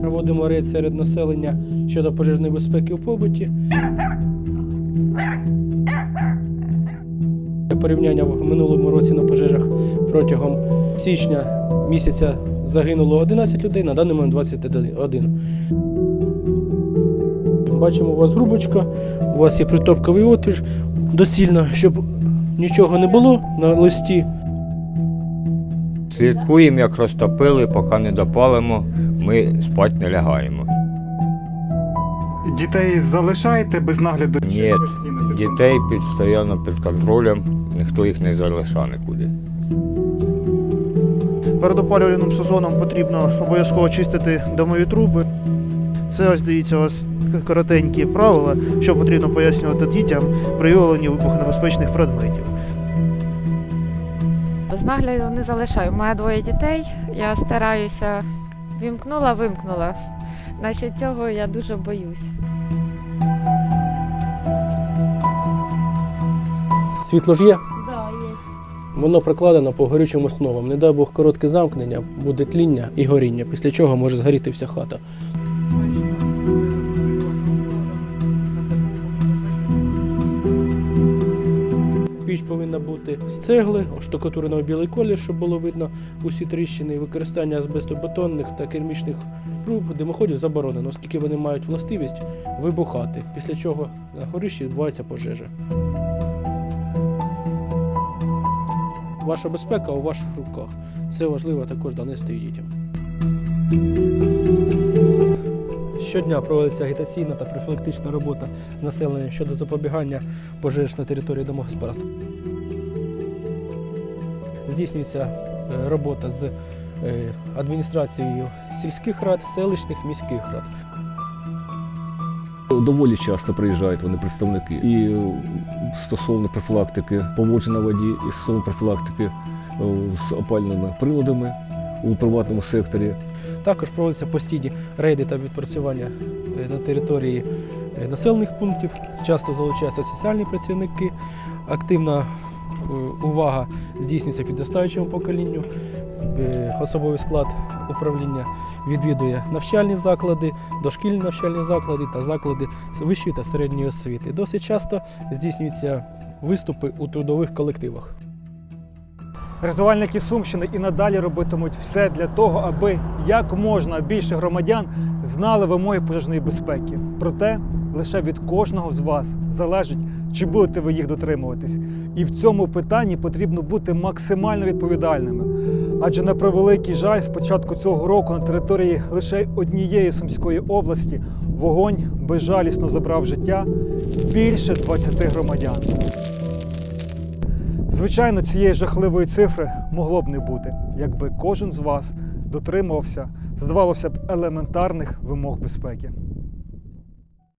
Проводимо рейд серед населення щодо пожежної безпеки у побуті. Порівняння в минулому році на пожежах протягом січня місяця загинуло 11 людей, на даний момент 21. Бачимо, у вас грубочка, у вас є притопковий отвір. Доцільно, щоб нічого не було на листі. Слідкуємо, як розтопили, поки не допалимо, ми спати не лягаємо. Дітей залишаєте без нагляду? чи Ні, постійно дітей постійно під контролем, ніхто їх не залишає нікуди. Перед опалювальним сезоном потрібно обов'язково чистити домові труби. Це ось дивіться, ось коротенькі правила, що потрібно пояснювати дітям при виявленні вибухонебезпечних предметів. Без нагляду не залишаю. Маю двоє дітей. Я стараюся вімкнула, вимкнула. Наче цього я дуже боюсь. Світло ж є, Да, є. воно прикладено по горючим основам. Не дай Бог коротке замкнення, буде тління і горіння, після чого може згоріти вся хата. Повинна бути з цегли, оштукатурена у білий колір, щоб було видно усі тріщини. Використання азбестобетонних та кермічних труб димоходів заборонено, оскільки вони мають властивість вибухати, після чого на горищі відбувається пожежа. Ваша безпека у ваших руках. Це важливо також донести дітям. Щодня проводиться агітаційна та профілактична робота з населенням щодо запобігання пожеж на території домогосподарства. Здійснюється е, робота з е, адміністрацією сільських рад, селищних, міських рад. Доволі часто приїжджають вони представники і е, стосовно профілактики поводження на воді, і стосовно профілактики з опальними приладами у приватному секторі. Також проводяться постійні рейди та відпрацювання на території населених пунктів. Часто залучаються соціальні працівники. Активна е, увага здійснюється підростаючому поколінню. Е, Особовий склад управління відвідує навчальні заклади, дошкільні навчальні заклади та заклади вищої та середньої освіти. Досить часто здійснюються виступи у трудових колективах. Рятувальники Сумщини і надалі робитимуть все для того, аби як можна більше громадян знали вимоги пожежної безпеки. Проте лише від кожного з вас залежить, чи будете ви їх дотримуватись. І в цьому питанні потрібно бути максимально відповідальними. Адже на превеликий жаль, з початку цього року на території лише однієї Сумської області вогонь безжалісно забрав життя більше 20 громадян. Звичайно, цієї жахливої цифри могло б не бути, якби кожен з вас дотримувався, здавалося б, елементарних вимог безпеки.